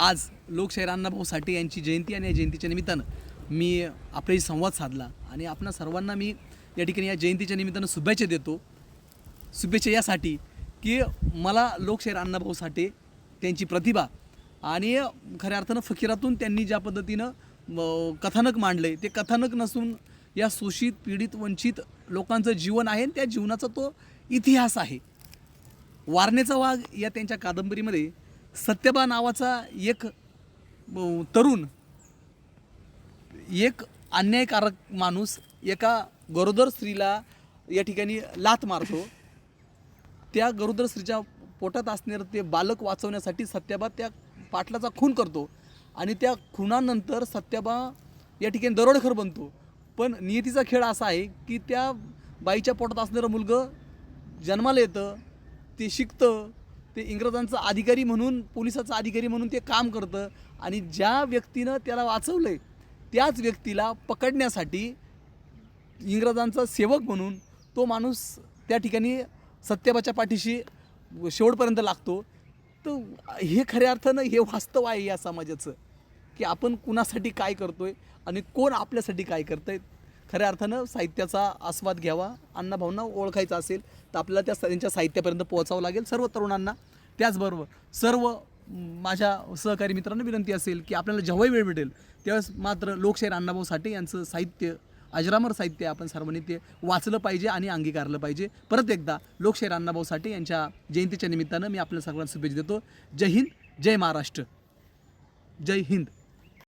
आज लोकशाहीर अण्णाभाऊ साठे यांची जयंती आणि या जयंतीच्या निमित्तानं मी आपल्याशी संवाद साधला आणि आपणा सर्वांना मी या ठिकाणी या जयंतीच्या निमित्तानं शुभेच्छा देतो. शुभेच्छा यासाठी की मला लोकशाहीर अण्णाभाऊ साठे त्यांची प्रतिभा आणि खऱ्या अर्थानं फकीरातून त्यांनी ज्या पद्धतीनं कथानक मांडलं आहे ते कथानक नसून या शोषित पीडित वंचित लोकांचं जीवन आहे आणि त्या जीवनाचा तो इतिहास आहे. वारणेचा वाघ या त्यांच्या कादंबरीमध्ये सत्यबा नावाचा एक तरुण एक अन्यायकारक माणूस एका गरोदर स्त्रीला या ठिकाणी लात मारतो. त्या गरोदर स्त्रीच्या पोटात असणारं ते बालक वाचवण्यासाठी सत्याबा त्या पाटलाचा खून करतो आणि त्या खुनानंतर सत्याबा या ठिकाणी दरोडेखोर बनतो. पण नियतीचा खेळ असा आहे की त्या बाईच्या पोटात असणारं मुलगं जन्माला येतं ते शिकतं ते इंग्रजांचा अधिकारी म्हणून पोलिसाचा अधिकारी म्हणून ते काम करतं आणि ज्या व्यक्तीनं त्याला वाचवलं आहे त्याच व्यक्तीला पकडण्यासाठी इंग्रजांचा सेवक म्हणून तो माणूस त्या ठिकाणी सत्यबाच्या पाठीशी शेवटपर्यंत लागतो. तर हे खऱ्या अर्थानं हे वास्तव आहे या समाजाचं की आपण कुणासाठी काय करतो आहे आणि कोण आपल्यासाठी काय करत आहेत खऱ्या अर्थानं साहित्याचा आस्वाद घ्यावा अण्णाभाऊंना ओळखायचा असेल तर आपल्याला त्या त्यांच्या साहित्यापर्यंत पोहोचावं लागेल. सर्व तरुणांना त्याचबरोबर सर्व माझ्या सहकारी मित्रांना विनंती असेल की आपल्याला जेव्हाही वेळ भेटेल त्यावेळेस मात्र लोकशाहीर अण्णाभाऊ साठे यांचं साहित्य अजरामर साहित्य आपण सर्वांनी ते वाचलं पाहिजे आणि अंगीकारलं पाहिजे. परत एकदा लोकशाहीर अण्णाभाऊ साठे यांच्या जयंतीच्या निमित्तानं मी आपल्या सर्वांना शुभेच्छा देतो. जय हिंद जय महाराष्ट्र. जय हिंद.